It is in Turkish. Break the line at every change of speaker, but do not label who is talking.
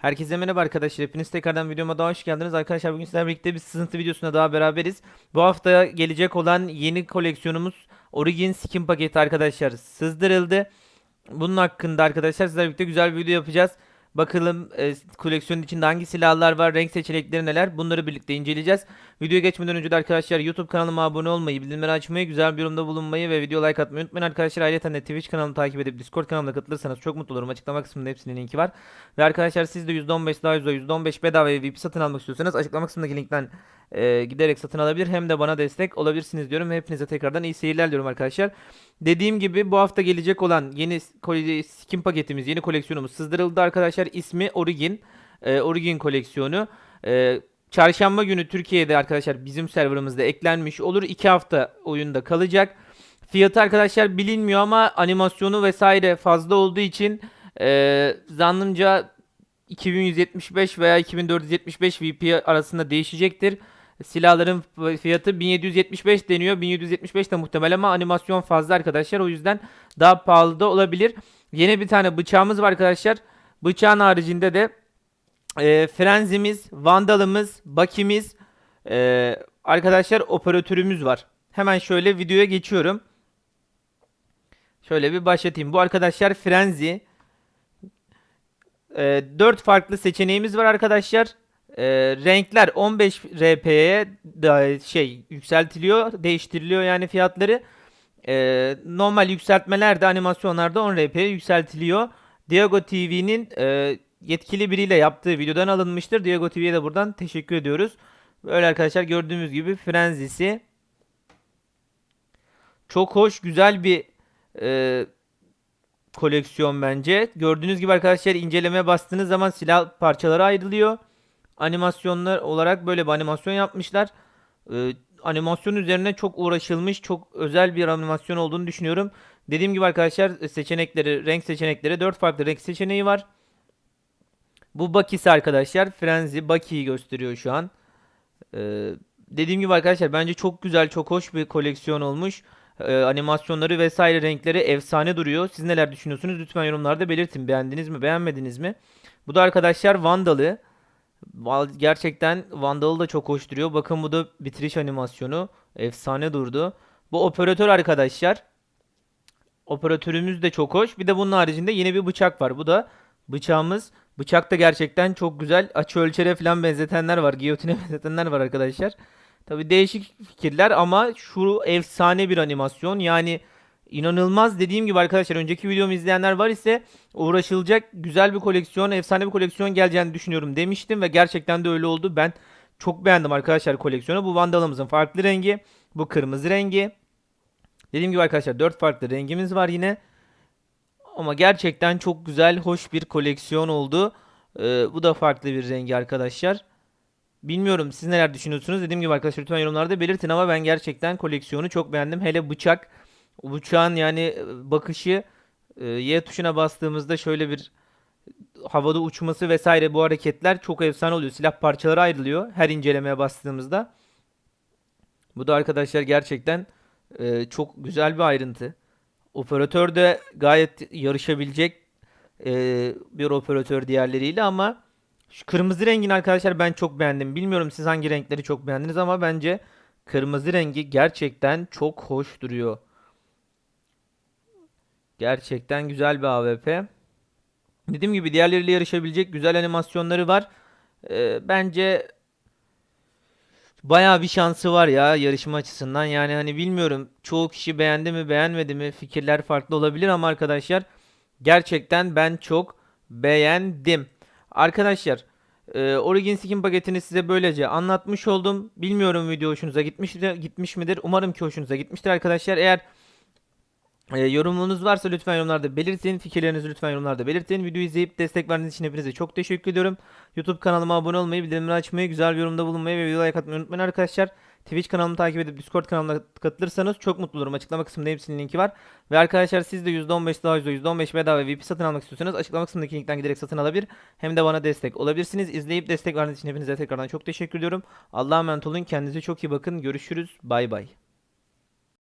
Herkese merhaba arkadaşlar. Hepiniz tekrardan videoma daha hoş geldiniz. Arkadaşlar bugün sizlerle birlikte bir sızıntı videosunda daha beraberiz. Bu hafta gelecek olan yeni koleksiyonumuz Origin Skin paketi arkadaşlar sızdırıldı. Bunun hakkında arkadaşlar sizlerle birlikte güzel bir video yapacağız. Bakalım e, koleksiyonun içinde hangi silahlar var, renk seçenekleri neler bunları birlikte inceleyeceğiz. Videoya geçmeden önce de arkadaşlar YouTube kanalıma abone olmayı, bildirimleri açmayı, güzel bir yorumda bulunmayı ve video like atmayı unutmayın arkadaşlar. Ayrıca de Twitch kanalımı takip edip Discord kanalımda katılırsanız çok mutlu olurum. Açıklama kısmında hepsinin linki var. Ve arkadaşlar siz de %15 daha %10, %15 bedava VIP satın almak istiyorsanız açıklama kısmındaki linkten e, giderek satın alabilir hem de bana destek olabilirsiniz diyorum. Hepinize tekrardan iyi seyirler diliyorum arkadaşlar. Dediğim gibi bu hafta gelecek olan yeni skin paketimiz, yeni koleksiyonumuz sızdırıldı arkadaşlar. İsmi Origin. E, Origin koleksiyonu. E, çarşamba günü Türkiye'de arkadaşlar bizim serverımızda eklenmiş olur. 2 hafta oyunda kalacak. Fiyatı arkadaşlar bilinmiyor ama animasyonu vesaire fazla olduğu için e, zannımca 2175 veya 2475 VP arasında değişecektir. Silahların fiyatı 1775 deniyor. 1775 de muhtemel ama animasyon fazla arkadaşlar. O yüzden daha pahalı da olabilir. Yeni bir tane bıçağımız var arkadaşlar. Bıçağın haricinde de e, Frenzimiz, Vandalımız, Bakimiz, e, arkadaşlar operatörümüz var. Hemen şöyle videoya geçiyorum. Şöyle bir başlatayım. Bu arkadaşlar Frenzy. E, 4 farklı seçeneğimiz var arkadaşlar. E, renkler 15 RP'ye şey yükseltiliyor, değiştiriliyor yani fiyatları. E, normal yükseltmeler de animasyonlarda 10 RP'ye yükseltiliyor. Diago TV'nin e, yetkili biriyle yaptığı videodan alınmıştır. Diago TV'ye de buradan teşekkür ediyoruz. Böyle arkadaşlar gördüğümüz gibi Frenzy'si çok hoş, güzel bir e, koleksiyon bence. Gördüğünüz gibi arkadaşlar incelemeye bastığınız zaman silah parçaları ayrılıyor. Animasyonlar olarak böyle bir animasyon yapmışlar. Ee, animasyon üzerine çok uğraşılmış, çok özel bir animasyon olduğunu düşünüyorum. Dediğim gibi arkadaşlar seçenekleri, renk seçenekleri 4 farklı renk seçeneği var. Bu Bakisi arkadaşlar. Frenzy Baki'yi gösteriyor şu an. Ee, dediğim gibi arkadaşlar bence çok güzel, çok hoş bir koleksiyon olmuş. Ee, animasyonları vesaire renkleri efsane duruyor. Siz neler düşünüyorsunuz? Lütfen yorumlarda belirtin. Beğendiniz mi, beğenmediniz mi? Bu da arkadaşlar Vandal'ı. Gerçekten Vandal da çok hoş duruyor. Bakın bu da bitiriş animasyonu. Efsane durdu. Bu operatör arkadaşlar. Operatörümüz de çok hoş. Bir de bunun haricinde yeni bir bıçak var. Bu da bıçağımız. Bıçak da gerçekten çok güzel. Açı ölçere falan benzetenler var. Giyotine benzetenler var arkadaşlar. Tabi değişik fikirler ama şu efsane bir animasyon. Yani inanılmaz dediğim gibi arkadaşlar önceki videomu izleyenler var ise uğraşılacak güzel bir koleksiyon, efsane bir koleksiyon geleceğini düşünüyorum demiştim ve gerçekten de öyle oldu. Ben çok beğendim arkadaşlar koleksiyonu. Bu Vandal'ımızın farklı rengi, bu kırmızı rengi. Dediğim gibi arkadaşlar 4 farklı rengimiz var yine. Ama gerçekten çok güzel, hoş bir koleksiyon oldu. Ee, bu da farklı bir rengi arkadaşlar. Bilmiyorum siz neler düşünüyorsunuz. Dediğim gibi arkadaşlar lütfen yorumlarda belirtin ama ben gerçekten koleksiyonu çok beğendim. Hele bıçak. O bıçağın yani e, bakışı e, Y tuşuna bastığımızda şöyle bir havada uçması vesaire bu hareketler çok efsane oluyor. Silah parçaları ayrılıyor her incelemeye bastığımızda. Bu da arkadaşlar gerçekten e, çok güzel bir ayrıntı. Operatör de gayet yarışabilecek bir operatör diğerleriyle ama şu kırmızı rengini arkadaşlar ben çok beğendim. Bilmiyorum siz hangi renkleri çok beğendiniz ama bence kırmızı rengi gerçekten çok hoş duruyor. Gerçekten güzel bir AWP. Dediğim gibi diğerleriyle yarışabilecek güzel animasyonları var. Ee, bence bayağı bir şansı var ya yarışma açısından. Yani hani bilmiyorum çoğu kişi beğendi mi beğenmedi mi fikirler farklı olabilir ama arkadaşlar gerçekten ben çok beğendim. Arkadaşlar e, Origin Skin paketini size böylece anlatmış oldum. Bilmiyorum video hoşunuza gitmiş, gitmiş midir? Umarım ki hoşunuza gitmiştir arkadaşlar. Eğer e, yorumunuz varsa lütfen yorumlarda belirtin. Fikirlerinizi lütfen yorumlarda belirtin. Videoyu izleyip destek verdiğiniz için hepinize çok teşekkür ediyorum. YouTube kanalıma abone olmayı, bildirimleri açmayı, güzel bir yorumda bulunmayı ve videoya like atmayı unutmayın arkadaşlar. Twitch kanalımı takip edip Discord kanalına katılırsanız çok mutlu olurum. Açıklama kısmında hepsinin linki var. Ve arkadaşlar siz de %15 daha %10, %15 bedava VIP satın almak istiyorsanız açıklama kısmındaki linkten giderek satın alabilir. Hem de bana destek olabilirsiniz. İzleyip destek verdiğiniz için hepinize tekrardan çok teşekkür ediyorum. Allah'a emanet olun. Kendinize çok iyi bakın. Görüşürüz. Bay bay.